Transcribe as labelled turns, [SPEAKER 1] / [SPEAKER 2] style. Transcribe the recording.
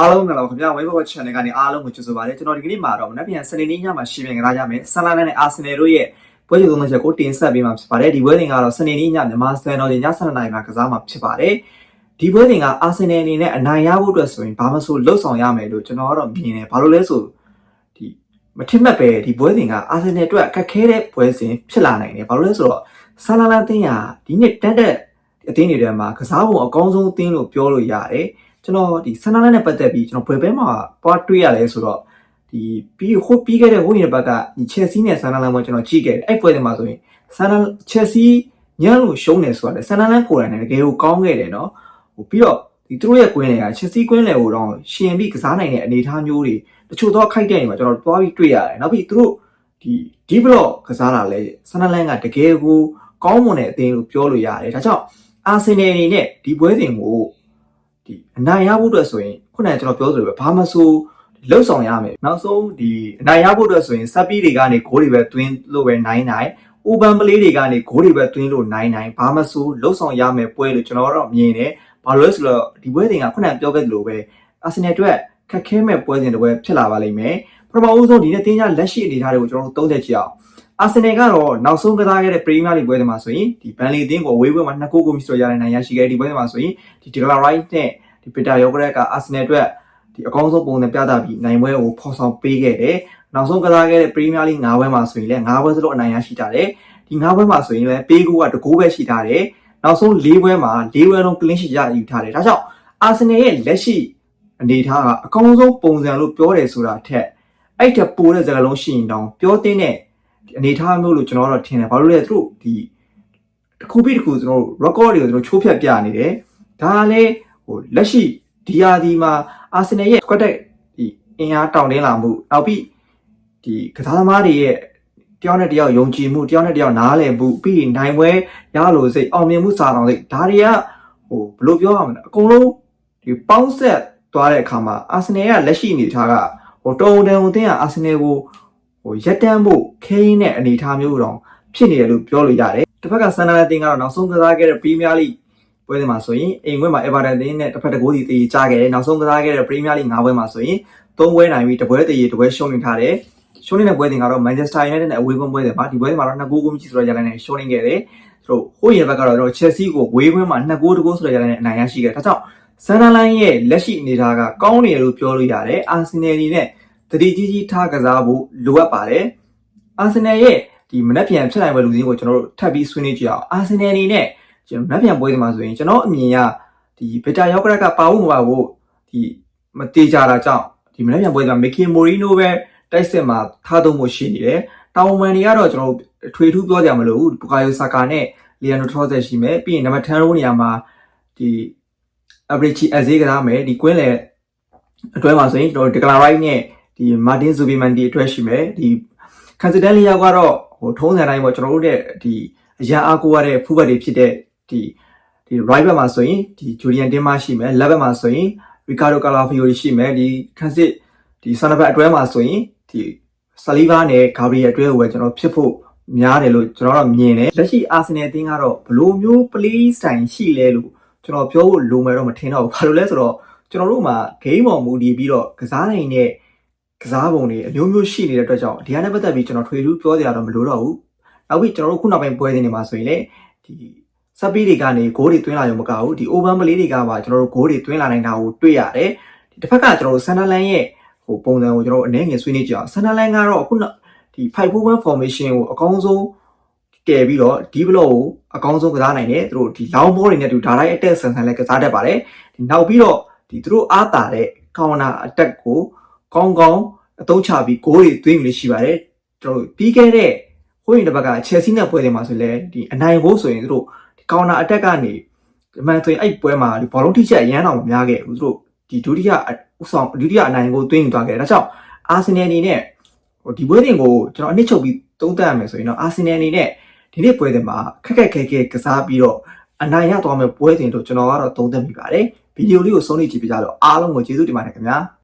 [SPEAKER 1] အားလုံးကတော့ခင်ဗျာဝေးဘော channel ကနေအားလုံးကိုကြိုဆိုပါရစေကျွန်တော်ဒီကနေ့မှာတော့မနက်ဖြန်စနေနေ့ညမှာရှိပြန်ကြရမယ်ဆန်လာနဲ့အာဆင်နယ်တို့ရဲ့ပွဲချုပ်သုံးချက်ကိုတင်ဆက်ပေးမှာဖြစ်ပါတယ်ဒီပွဲစဉ်ကတော့စနေနေ့ညမြန်မာစံတော်ချိန်ည7:00နာရီမှာကစားမှာဖြစ်ပါတယ်ဒီပွဲစဉ်ကအာဆင်နယ်အနေနဲ့အနိုင်ရဖို့အတွက်ဆိုရင်ဘာမှဆိုလှုပ်ဆောင်ရမယ်လို့ကျွန်တော်ကတော့မြင်တယ်ဘာလို့လဲဆိုဒီမထင်မှတ်ပဲဒီပွဲစဉ်ကအာဆင်နယ်အတွက်အခက်ခဲတဲ့ပွဲစဉ်ဖြစ်လာနိုင်တယ်ဘာလို့လဲဆိုတော့ဆန်လာလန်တင်းရဒီနှစ်တက်တဲ့အသင်းတွေထဲမှာကစားပုံအကောင်းဆုံးအသင်းလို့ပြောလို့ရတယ် ကျွန်တော်ဒီဆန်နာလန်နဲ့ပတ်သက်ပြီးကျွန်တော်ဘယ်ဘဲမှာပွားတွေ့ရလဲဆိုတော့ဒီပြီးဟိုပြီးခဲ့တဲ့ဟိုရင်ဘက်ကဒီချက်စီးနဲ့ဆန်နာလန်ကိုကျွန်တော်ကြည့်ခဲ့တယ်အဲ့ပွဲတွေမှာဆိုရင်ဆန်နာချက်စီးညံ့လို့ရှုံးနေဆိုတာလေဆန်နာလန်ကိုယ်တိုင်လည်းတကယ်ကိုကောင်းခဲ့တယ်နော်ဟိုပြီးတော့ဒီသူတို့ရဲ့ကွင်းတွေကချက်စီးကွင်းလေကိုတော့ရှင်ပြီးကစားနိုင်တဲ့အနေအထားမျိုးတွေတချို့တော့ခိုက်တဲ့နေမှာကျွန်တော်တွားပြီးတွေ့ရတယ်နောက်ပြီးသူတို့ဒီဒီဘလော့ကစားတာလဲဆန်နာလန်ကတကယ်ကိုကောင်းမွန်တဲ့အသင်းလို့ပြောလို့ရတယ်ဒါကြောင့်အာဆင်နယ်အနေနဲ့ဒီပွဲစဉ်ကို ဒီအနိုင်ရဖို့အတွက်ဆိုရင်ခုနကကျွန်တော်ပြောသလိုပဲဘာမဆိုလှုပ်ဆောင်ရမယ်နောက်ဆုံးဒီအနိုင်ရဖို့အတွက်ဆိုရင်စက်ပီးတွေကနေဂိုးတွေပဲသွင်းလို့ပဲနိုင်နိုင်အိုပန်ပလေးတွေကနေဂိုးတွေပဲသွင်းလို့နိုင်နိုင်ဘာမဆိုလှုပ်ဆောင်ရမယ်ပွဲလို့ကျွန်တော်တော့မြင်တယ်ဘာလို့လဲဆိုတော့ဒီပွဲတွေကခုနကပြောခဲ့သလိုပဲအာဆင်နယ်အတွက်ခက်ခဲမဲ့ပွဲစဉ်တစ်ပွဲဖြစ်လာပါလိမ့်မယ်ပထမဦးဆုံးဒီနေ့တင်းကြလက်ရှိအနေအထားတွေကိုကျွန်တော်တို့သုံးသက်ကြည့်အောင် အာဆင်နယ်ကတော့နောက်ဆုံးကစားခဲ့တဲ့ပရီးမီးယားလိပွဲတွေမှာဆိုရင်ဒီဘန်လီအသင်းကိုအဝေးပွဲမှာ2ဂိုးကိုမီစတိုရတဲ့နိုင်ရရှိခဲ့တဲ့ဒီပွဲတွေမှာဆိုရင်ဒီဒီကလာရိုက်နဲ့ဒီပီတာယောဂရက်ကအာဆင်နယ်အတွက်ဒီအကောင်းဆုံးပုံနဲ့ပြသပြီးနိုင်ပွဲကိုဖော်ဆောင်ပေးခဲ့တယ်။နောက်ဆုံးကစားခဲ့တဲ့ပရီးမီးယားလိ၅ပွဲမှာဆိုရင်လည်း၅ပွဲစလုံးအနိုင်ရရှိထားတယ်။ဒီ၅ပွဲမှာဆိုရင်လည်းပေးကူကတကူပဲရှိထားတယ်။နောက်ဆုံး၄ပွဲမှာ၄ပွဲလုံး clean sheet ရယူထားတယ်။ဒါကြောင့်အာဆင်နယ်ရဲ့လက်ရှိအနေအထားကအကောင်းဆုံးပုံစံလို့ပြောတယ်ဆိုတာထက်အဲ့ထက်ပိုတဲ့စကားလုံးရှိရင်တောင်ပြောတဲ့နဲ့ အနေအထားမျိုးလို့ကျွန်တော်တော့ထင်တယ်။ဘာလို့လဲသူတို့ဒီတစ်ခုပြီးတစ်ခုကျွန်တော်တို့ record တွေကိုကျွန်တော်ချိုးဖျက်ပြနေတယ်။ဒါကလည်းဟိုလက်ရှိဒီယာဒီမှာအာဆင်နယ်ရဲ့ squad ဒီအင်အားတောင်းတင်းလာမှုနောက်ပြီးဒီကစားသမားတွေရဲ့တယောက်နဲ့တယောက်ယုံကြည်မှုတယောက်နဲ့တယောက်နားလည်မှုပြီးရင်နိုင်ပွဲရလို့စိတ်အောင်မြင်မှုစာတောင်စိတ်ဒါတွေကဟိုဘယ်လိုပြောရမလဲအကုန်လုံးဒီပေါင်းဆက်သွားတဲ့အခါမှာအာဆင်နယ်ကလက်ရှိအနေထားကဟိုတုံတန်ဦးတင်းကအာဆင်နယ်ကိုဟို ရက်တန်းဖို့ခဲရင်းတဲ့အနေအထားမျိုးတောင်ဖြစ်နေတယ်လို့ပြောလို့ရတယ်တစ်ဖက်ကဆန်နာလက်တင်ကတော့နောက်ဆုံးကစားခဲ့တဲ့ပရီးမီးယားလိပွဲစဉ်မှာဆိုရင်အိမ်ခွဲမှာ Everton တင်းနဲ့တစ်ဖက်တစ်ကိုးစီတေးကြခဲ့တယ်နောက်ဆုံးကစားခဲ့တဲ့ Premier League ၅ပွဲမှာဆိုရင်၃ပွဲနိုင်ပြီးတစ်ပွဲတေးတစ်ပွဲရှုံးနေထားတယ်ရှုံးနေတဲ့ပွဲစဉ်ကတော့ Manchester United နဲ့အဝေးကွင်းပွဲစဉ်မှာဒီပွဲစဉ်မှာတော့2ဂိုးကိုမရှိဆိုတော့ရလနဲ့ရှုံးနေခဲ့တယ်သူတို့ဟိုရင်ဘက်ကတော့ကျွန်တော် Chelsea ကိုဝေးကွင်းမှာ2ဂိုးတဂိုးဆိုတော့ရလနဲ့အနိုင်ရရှိခဲ့ဒါကြောင့်ဆန်နာလိုင်းရဲ့လက်ရှိအနေအထားကကောင်းနေတယ်လို့ပြောလို့ရတယ်အာဆင်နယ်အနေနဲ့ တတိကြီးကြီးထားကစားဖို့လိုအပ်ပါတယ်အာဆင်နယ်ရဲ့ဒီမနက်ဖြန်ဖြစ်နိုင်ပွဲလူစင်းကိုကျွန်တော်တို့ထပ်ပြီးဆွေးနွေးကြည့်အောင်အာဆင်နယ်အနေနဲ့ကျွန်တော်မက်ပြန်ပွဲဒီမှာဆိုရင်ကျွန်တော်အမြင်ကဒီဗီတာယောက်ကရက်ကပါဖို့မပါဖို့ဒီမတေချာတာကြောင့်ဒီမက်ပြန်ပွဲဒီမှာမီကီမိုရီနိုပဲတိုက်စစ်မှာထားသုံးဖို့ရှိနေတယ်။တာဝန်တွေကတော့ကျွန်တော်တို့ထွေထူးပြောကြမလို့ဘူကာယိုဆာကာနဲ့လီယန်နိုထရော့ဆက်ရှိမယ်ပြီးရင်နံပါတ်10ရိုးနေရာမှာဒီအဘရီချီအဇေးကစားမယ်ဒီကွင်းလေအတွဲမှာဆိုရင်ကျွန်တော်ဒီကလာရိုက်နဲ့ ဒီမာတင်ဇူဘီမန်ဒီအတွက်ရှိမယ်ဒီကန်စီဒန်လီယာကတော့ဟိုထုံးစံတိုင်းပေါ့ကျွန်တော်တို့ရဲ့ဒီအရာအားကိုရတဲ့ဖူးဘက်တွေဖြစ်တဲ့ဒီဒီ right back မှာဆိုရင်ဒီ Julian Timber ရှိမယ် left back မှာဆိုရင် Ricardo Calafiori ရှိမယ်ဒီ Transit ဒီ center back အတွဲမှာဆိုရင်ဒီ Saliba နဲ့ Gabriel အတွဲကိုပဲကျွန်တော်ဖြစ်ဖို့များတယ်လို့ကျွန်တော်တော့မြင်တယ်လက်ရှိ Arsenal အသင်းကတော့ဘလိုမျိုး play style ရှိလဲလို့ကျွန်တော်ပြောဖို့လိုမယ်တော့မထင်တော့ဘူးဘာလို့လဲဆိုတော့ကျွန်တော်တို့မှာ game ပေါ်မူတည်ပြီးတော့ကစားနိုင်တဲ့ ကစားပုံတွေအမျိုးမျိုးရှိနေတဲ့အတွက်ကြောင့်ဒီဟာနဲ့ပတ်သက်ပြီးကျွန်တော်ထွေထူးပြောစရာတော့မလိုတော့ဘူးနောက်ပြီးကျွန်တော်တို့ခုနောက်ပိုင်းပွဲစဉ်တွေမှာဆိုရင်လေဒီစပီးတွေကနေဂိုးတွေသွင်းလာရုံမကဘူးဒီ over play တွေကပါကျွန်တော်တို့ဂိုးတွေသွင်းလာနိုင်တာကိုတွေ့ရတယ်ဒီတစ်ဖက်ကကျွန်တော်တို့ Sunderland ရဲ့ဟိုပုံစံကိုကျွန်တော်တို့အနေငယ်ဆွေးနွေးကြအောင် Sunderland ကတော့ခုနဒီ541 formation ကိုအကောင်းဆုံးတည်ပြီးတော့ဒီဘလော့ကိုအကောင်းဆုံးကစားနိုင်တယ်သူတို့ဒီ long ball တွေနဲ့တူ direct attack ဆန်ဆန်လည်းကစားတတ်ပါတယ်ဒီနောက်ပြီးတော့ဒီသူတို့အားတာတဲ့ counter attack ကို ကောင်းကောင်းအသုံးချပြီးဂိုးတွေသွင်းလို့ရှိပါတယ်ကျွန်တော်တို့ပြီးခဲ့တဲ့ဟိုရင်တစ်ဘက်က Chelsea နဲ့ပွဲတွေမှာဆိုလဲဒီအနိုင်ဖို့ဆိုရင်သူတို့ဒီ counter attack ကနေအမှန်ဆိုရင်အဲ့ပွဲမှာဒီဘောလုံးထိချက်အရန်အောင်မများခဲ့ဘူးသူတို့ဒီဒုတိယဥဆောင်ဒုတိယအနိုင်ကိုသွင်းယူသွားခဲ့တယ်ဒါကြောင့်အာဆင်နယ်အနေနဲ့ဟိုဒီပွဲတင်ကိုကျွန်တော်အနစ်ချုပ်ပြီးသုံးသပ်ရမယ်ဆိုရင်တော့အာဆင်နယ်အနေနဲ့ဒီနေ့ပွဲတင်မှာခက်ခက်ခဲခဲကစားပြီးတော့အနိုင်ရသွားမယ်ပွဲတင်လို့ကျွန်တော်ကတော့သုံးသပ်မိပါတယ်ဗီဒီယိုလေးကိုဆုံးဖြတ်ကြည့်ပြကြတော့အားလုံးကိုကျေးဇူးတင်ပါတယ်ခင်ဗျာ